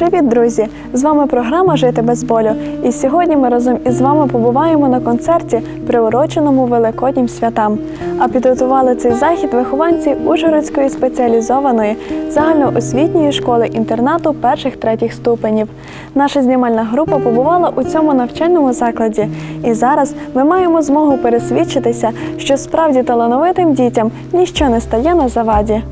Привіт, друзі! З вами програма Жити без болю. І сьогодні ми разом із вами побуваємо на концерті, приуроченому Великоднім святам. А підготували цей захід вихованці Ужгородської спеціалізованої загальноосвітньої школи інтернату перших третіх ступенів. Наша знімальна група побувала у цьому навчальному закладі. І зараз ми маємо змогу пересвідчитися, що справді талановитим дітям ніщо не стає на заваді.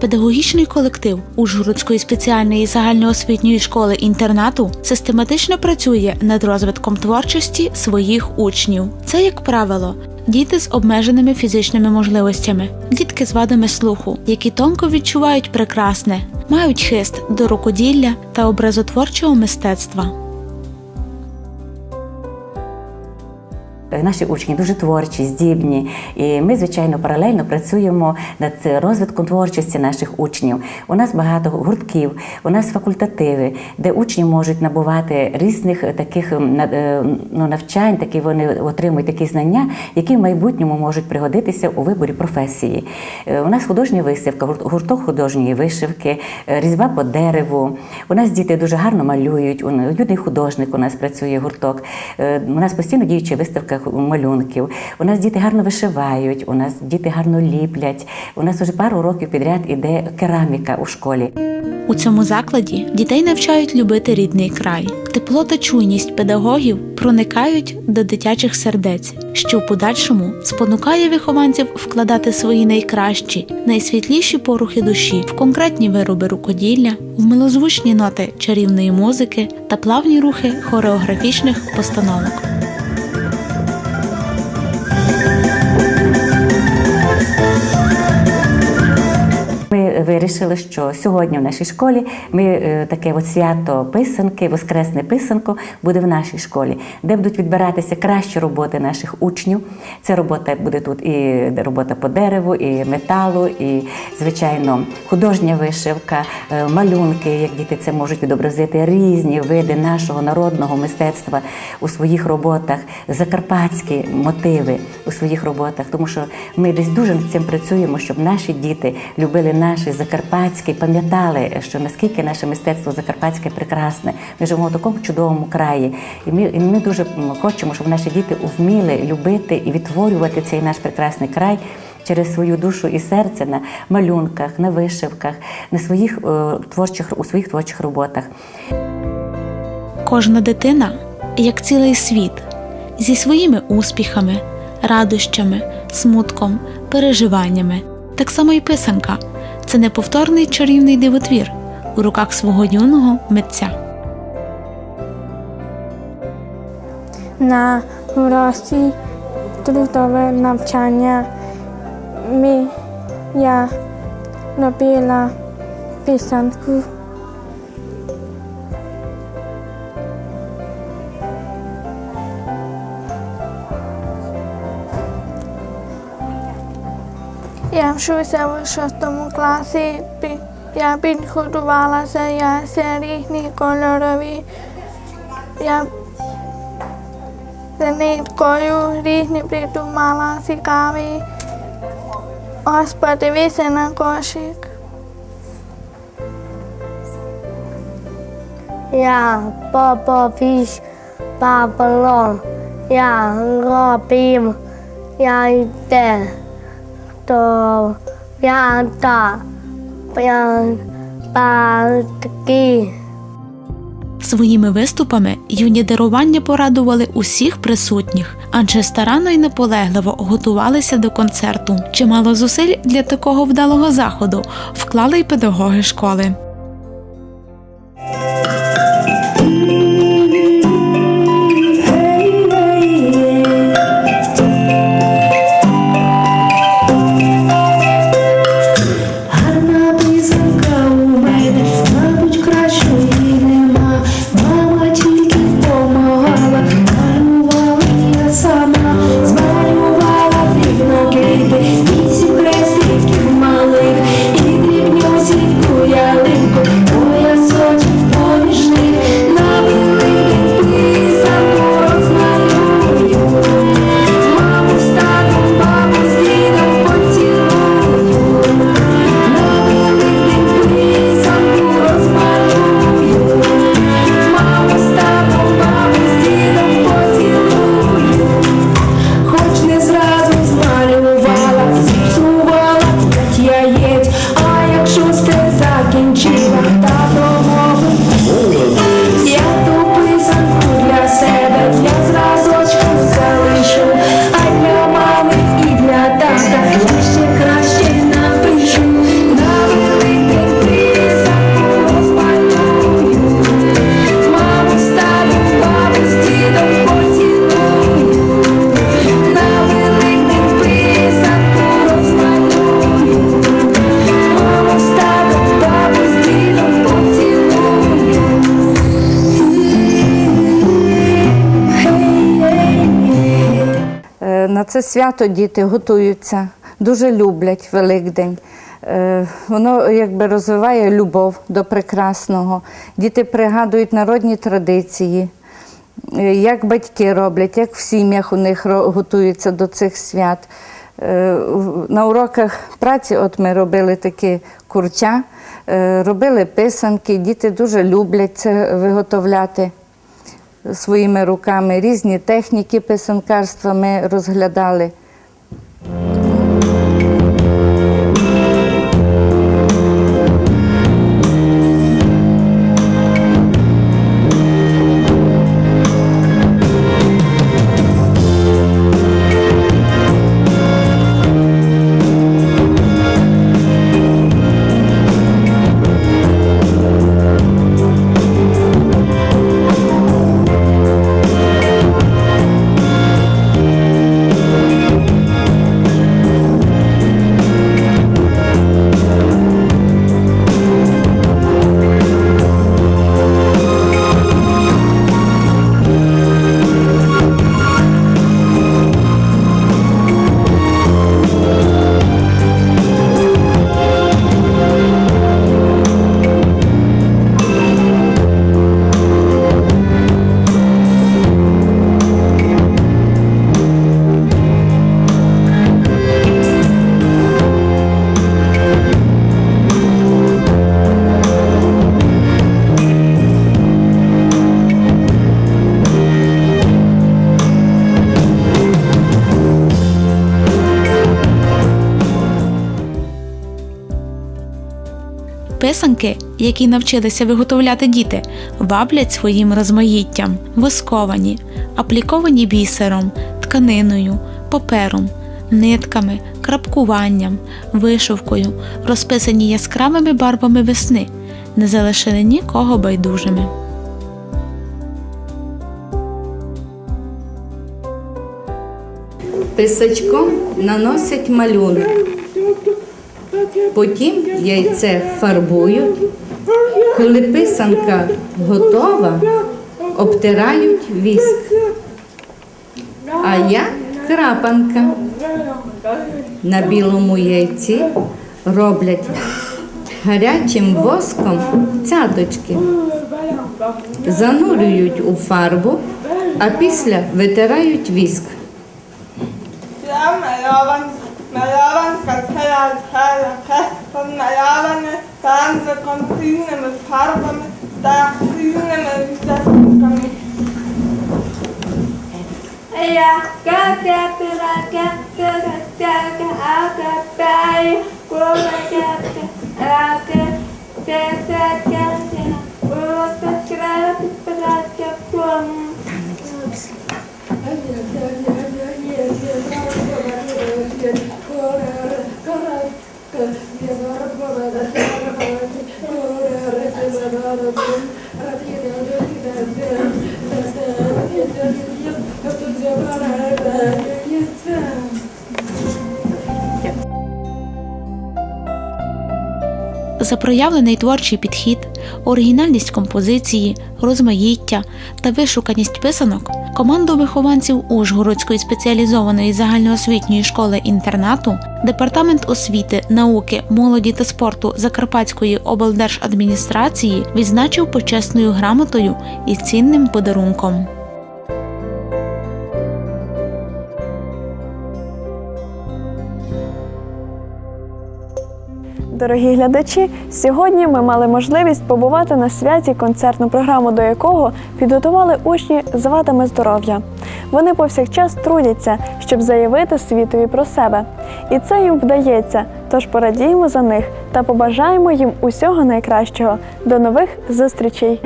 Педагогічний колектив Ужгородської спеціальної загальноосвітньої школи інтернату систематично працює над розвитком творчості своїх учнів. Це, як правило, діти з обмеженими фізичними можливостями, дітки з вадами слуху, які тонко відчувають прекрасне, мають хист до рукоділля та образотворчого мистецтва. Наші учні дуже творчі, здібні, і ми, звичайно, паралельно працюємо над розвитком творчості наших учнів. У нас багато гуртків, у нас факультативи, де учні можуть набувати різних таких е, ну, навчань, такі вони отримують такі знання, які в майбутньому можуть пригодитися у виборі професії. Е, У нас художня виставка, гурток художньої вишивки, е, різьба по дереву. У нас діти дуже гарно малюють. Юний художник у нас працює гурток. Е, У нас постійно діюча виставка малюнків. У нас діти гарно вишивають, у нас діти гарно ліплять. У нас вже пару років підряд іде кераміка у школі. У цьому закладі дітей навчають любити рідний край. Тепло та чуйність педагогів проникають до дитячих сердець, що в подальшому спонукає вихованців вкладати свої найкращі, найсвітліші порухи душі в конкретні вироби рукоділля, в милозвучні ноти чарівної музики та плавні рухи хореографічних постановок. Вирішили, що сьогодні в нашій школі ми е, таке от свято писанки, воскресне писанко буде в нашій школі, де будуть відбиратися кращі роботи наших учнів. Це робота буде тут і робота по дереву, і металу, і звичайно художня вишивка, е, малюнки, як діти це можуть відобразити різні види нашого народного мистецтва у своїх роботах, закарпатські мотиви у своїх роботах, тому що ми десь дуже над цим працюємо, щоб наші діти любили наше закарпатське, і пам'ятали, що наскільки наше мистецтво закарпатське прекрасне. Ми живемо в такому чудовому краї, і ми, і ми дуже хочемо, щоб наші діти вміли любити і відтворювати цей наш прекрасний край. Через свою душу і серце на малюнках, на вишивках, на своїх е, творчих у своїх творчих роботах. Кожна дитина як цілий світ зі своїми успіхами, радощами, смутком, переживаннями. Так само і писанка це неповторний чарівний дивотвір у руках свого юного митця. на уроці трудове навчання ми, я робила писанку. Я вчуся в шостому класі. Я підготувалася, я все різні кольорові. Я з ниткою різні придумала цікаві. Ось подивися на кошик. Я поповіш папалон, я робив, я йде, то я та, я. Своїми виступами юні дарування порадували усіх присутніх, адже старанно і наполегливо готувалися до концерту. Чимало зусиль для такого вдалого заходу вклали й педагоги школи. Це свято діти готуються, дуже люблять Великдень. Е, Воно якби розвиває любов до прекрасного. Діти пригадують народні традиції, е, як батьки роблять, як в сім'ях у них готуються до цих свят. Е, На уроках праці от ми робили такі курча, робили писанки. Діти дуже люблять це виготовляти своїми руками. Різні техніки писанкарства ми розглядали. Писанки, які навчилися виготовляти діти, ваблять своїм розмаїттям, восковані, апліковані бісером, тканиною, папером, нитками, крапкуванням, вишивкою, розписані яскравими барвами весни, не залишили нікого байдужими. Писачком наносять малюнок. Потім яйце фарбують. Коли писанка готова, обтирають віск. А я крапанка. На білому яйці роблять гарячим воском цяточки. Занурюють у фарбу, а після витирають віск. Malaban katea jala keston malaban tanze contine me farbam tahine me visasum kami. Ella kaka pera kaka kaka aka pai kuma kaka aka kaka kaka usa krati pera kaka kuma За проявлений творчий підхід, оригінальність композиції, розмаїття та вишуканість писанок команду вихованців Ужгородської спеціалізованої загальноосвітньої школи інтернату, департамент освіти, науки, молоді та спорту Закарпатської облдержадміністрації відзначив почесною грамотою і цінним подарунком. Дорогі глядачі, сьогодні ми мали можливість побувати на святі, концертну програму до якого підготували учні з вадами здоров'я. Вони повсякчас трудяться, щоб заявити світові про себе. І це їм вдається. Тож порадіємо за них та побажаємо їм усього найкращого. До нових зустрічей!